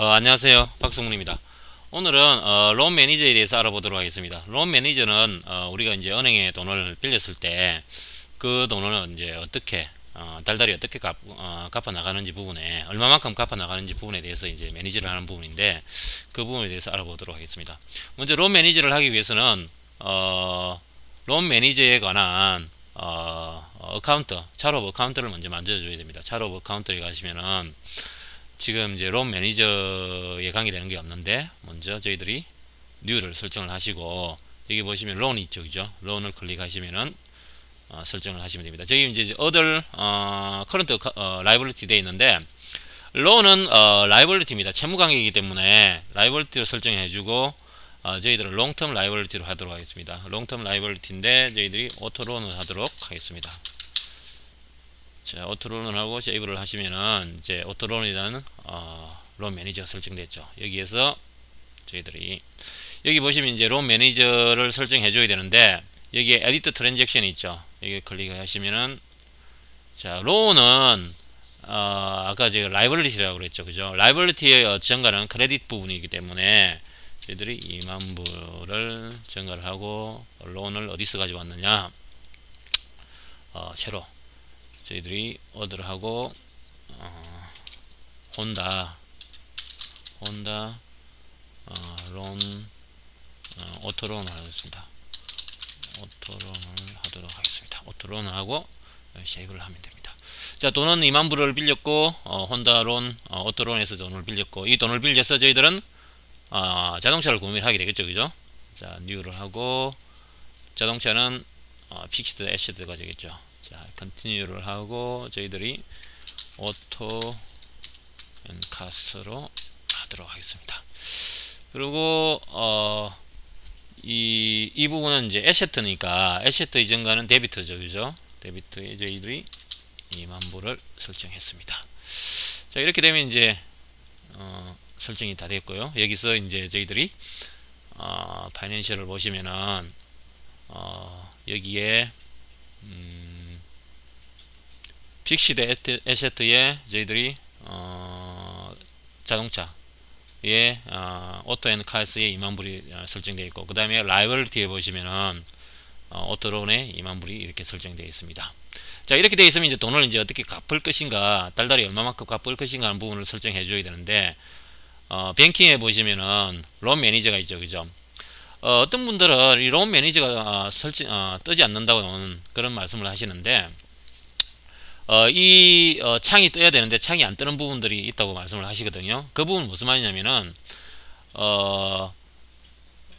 어, 안녕하세요. 박성문입니다. 오늘은 어, 론 매니저에 대해서 알아보도록 하겠습니다. 론 매니저는 어, 우리가 이제 은행에 돈을 빌렸을 때 그 돈을 이제 어떻게 어, 달달이 어떻게 갚, 어, 갚아 나가는지 부분에 얼마만큼 갚아 나가는지 부분에 대해서 이제 매니저를 하는 부분인데 그 부분에 대해서 알아보도록 하겠습니다. 먼저 론 매니저를 하기 위해서는 어, 론 매니저에 관한 어, 어카운트, 차로 어카운트를 먼저 만들어줘야 됩니다. 차로 어카운트에 가시면은 지금 이제 론 매니저에 관계되는 게 없는데 먼저 저희들이 뉴를 설정을 하시고 여기 보시면 론이 있죠 그죠. 론을 클릭하시면은 어, 설정을 하시면 됩니다. 저기 이제 other 어, current 어, liability 되어 있는데 론은 어, liability입니다. 채무관계이기 때문에 liability로 설정해 주고 어, 저희들은 롱텀 라이벌리티로 하도록 하겠습니다. 롱텀 라이벌리티인데 저희들이 오토론을 하도록 하겠습니다 자, 오토론을 하고 세이브를 하시면은 이제 오토론이라는 어, 론 매니저가 설정됐죠. 여기에서 저희들이 여기 보시면 이제 론 매니저를 설정해 줘야 되는데 여기에 에디트 트랜잭션이 있죠. 여기 클릭하시면은 자, 론은 어, 아까 제가 라이벌리티라고 그랬죠. 그죠? 라이벌리티의 증가는 크레딧 부분이기 때문에 저희들이 2만 불을 증가를 하고 론을 어디서 가져왔느냐? 어, 새로 저희들이 오더를 하고 어, 혼다 혼다 어, 론 어, 오토론을 하겠습니다. 오토론을 하도록 하겠습니다. 오토론을 하고 세이브를 하면 됩니다. 자 돈은 2만 불을 빌렸고 어, 혼다론 어, 오토론에서 돈을 빌렸고 이 돈을 빌려서 저희들은 어, 자동차를 구매를 하게 되겠죠 그죠? 자 뉴를 하고 자동차는 어, 픽스드 애시드가 되겠죠 자, 컨티뉴를 하고 저희들이 오토 엔카스로 하도록 하겠습니다. 그리고 어, 이, 이 부분은 이제 에세트니까 에세트 이전과는 데비트죠. 그죠? 데비트에 저희들이 2만 불을 설정했습니다. 자, 이렇게 되면 이제 어, 설정이 다 됐고요. 여기서 이제 저희들이 어, 파이낸셜을 보시면은 어, 여기에 음, 픽시드 에세트에 저희들이 어, 자동차에 어, 오토 앤 카스에 2만 불이 어, 설정되어 있고 그 다음에 라이벌티에 보시면은 어, 오토론에 2만 불이 이렇게 설정되어 있습니다. 자 이렇게 되어 있으면 이제 돈을 이제 어떻게 갚을 것인가 달달이 얼마만큼 갚을 것인가 하는 부분을 설정해 줘야 되는데 어, 뱅킹에 보시면은 론 매니저가 있죠 그죠 어, 떤 분들은 이 론 매니저가 어, 설정 어, 뜨지 않는다고 는 그런 말씀을 하시는데 어, 이 어, 창이 떠야 되는데 창이 안 뜨는 부분들이 있다고 말씀을 하시거든요. 그 부분 무슨 말이냐면은 어,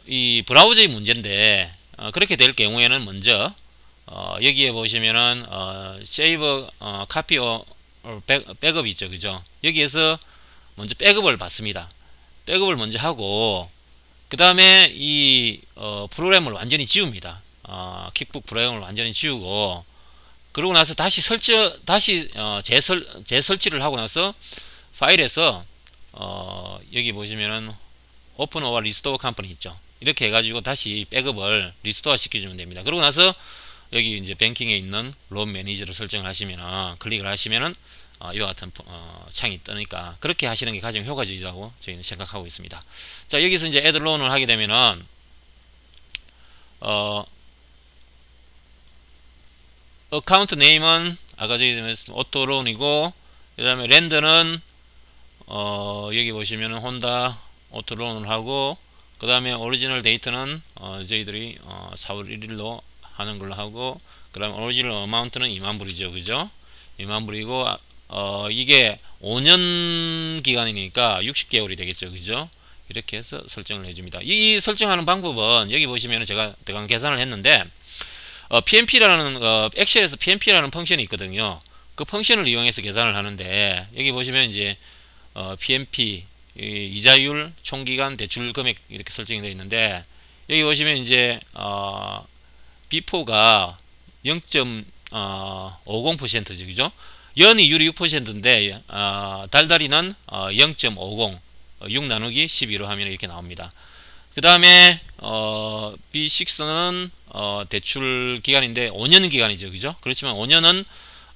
이 브라우저의 문제인데 어, 그렇게 될 경우에는 먼저 어, 여기에 보시면은 어, 세이브 어, 카피 어, 백, 백업 있죠, 그죠? 여기에서 먼저 백업을 받습니다. 백업을 먼저 하고 그 다음에 이 어, 프로그램을 완전히 지웁니다. 어, 킥북 프로그램을 완전히 지우고 그러고 나서 다시 설치 다시 어, 재설 재설치를 하고 나서 파일에서 어, 여기 보시면은 오픈 오버 리스토어 컴퍼니 있죠. 이렇게 해가지고 다시 백업을 리스토어 시켜주면 됩니다. 그러고 나서 여기 이제 뱅킹에 있는 론 매니저를 설정을 하시면은 클릭을 하시면은 어, 이와 같은 어, 창이 뜨니까 그렇게 하시는 게 가장 효과적이라고 저희는 생각하고 있습니다. 자 여기서 이제 애드 론을 하게 되면은 어, 어카운트 네임은 아까 저기 오토론이고 그 다음에 랜드는 어 여기 보시면은 혼다 오토론을 하고 그 다음에 오리지널 데이터는 어 저희들이 어 4월 1일로 하는 걸로 하고 그 다음에 오리지널 어마운트는 2만 불이죠. 그죠? 2만 불이고 어 이게 5년 기간이니까 60개월이 되겠죠. 그죠? 이렇게 해서 설정을 해줍니다. 이 설정하는 방법은 여기 보시면 제가 대강 계산을 했는데 어, PMP라는 어, 엑셀에서 PMP라는 펑션이 있거든요. 그 펑션을 이용해서 계산을 하는데 여기 보시면 이제 어, PMP 이자율, 총기간, 대출 금액 이렇게 설정이 되어 있는데 여기 보시면 이제 어, B4가 0.50%죠, 그죠? 연이율이 6%인데 어, 달달이는 어, 0.50, 6 나누기 12로 하면 이렇게 나옵니다. 그 다음에 어, B6는 어, 대출 기간인데 5년 기간이죠. 그죠? 그렇지만 5년은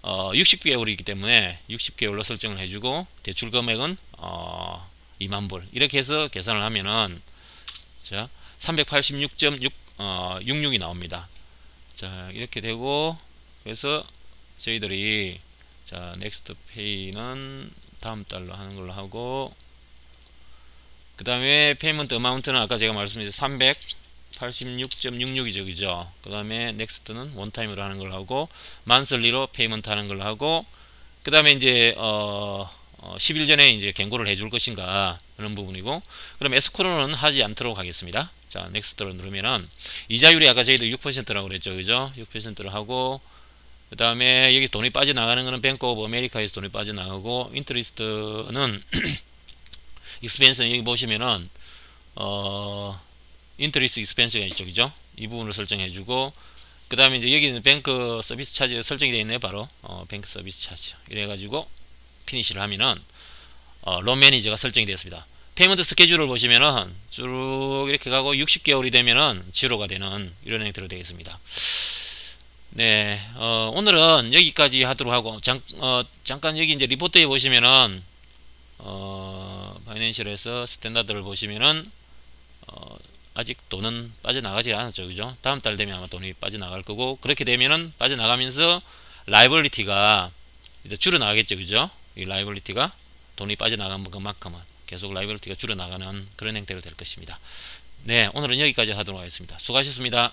어, 60개월이기 때문에 60개월로 설정을 해주고 대출 금액은 어, 2만 불 이렇게 해서 계산을 하면은 자 386.6 어, 66이 나옵니다 자 이렇게 되고 그래서 저희들이 자 넥스트 페이는 다음 달로 하는 걸로 하고 그 다음에 페이먼트 어마운트는 아까 제가 말씀드린 386.66이죠 그죠? 그 다음에 넥스트는 원타임으로 하는 걸로 하고 만슬리로 페이먼트 하는 걸로 하고 그 다음에 이제 어, 어 10일 전에 이제 경고를 해줄 것인가 그런 부분이고 그럼 에스코로는 하지 않도록 하겠습니다. 자 넥스트를 누르면은 이자율이 아까 저희도 6%라고 그랬죠 그죠? 6%를 하고 그 다음에 여기 돈이 빠져나가는 거는 뱅크 오브 아메리카에서 돈이 빠져나가고 인트리스트는 익스펜스는 여기 보시면은 어 인트리스 익스펜스가 그죠? 이 부분을 설정해 주고 그 다음에 이제 여기는 뱅크 서비스 차지 설정이 되어 있네 바로. 어, 뱅크 서비스 차지. 이래 가지고 피니시를 하면은 어, 론 매니저가 설정이 되었습니다. 페이먼트 스케줄을 보시면은 쭉 이렇게 가고 60개월이 되면은 지로가 되는 이런 형태로 되어 있습니다. 네, 어, 오늘은 여기까지 하도록 하고, 잠, 어, 잠깐 여기 이제 리포트에 보시면은, 어, 파이낸셜에서 스탠다드를 보시면은, 어, 아직 돈은 빠져나가지 않았죠. 그죠? 다음 달 되면 아마 돈이 빠져나갈 거고, 그렇게 되면은 빠져나가면서 라이벌리티가 이제 줄어나가겠죠. 그죠? 이 라이벌리티가 돈이 빠져나간 것만큼은 계속 라이벌리티가 줄어나가는 그런 형태로 될 것입니다. 네, 오늘은 여기까지 하도록 하겠습니다. 수고하셨습니다.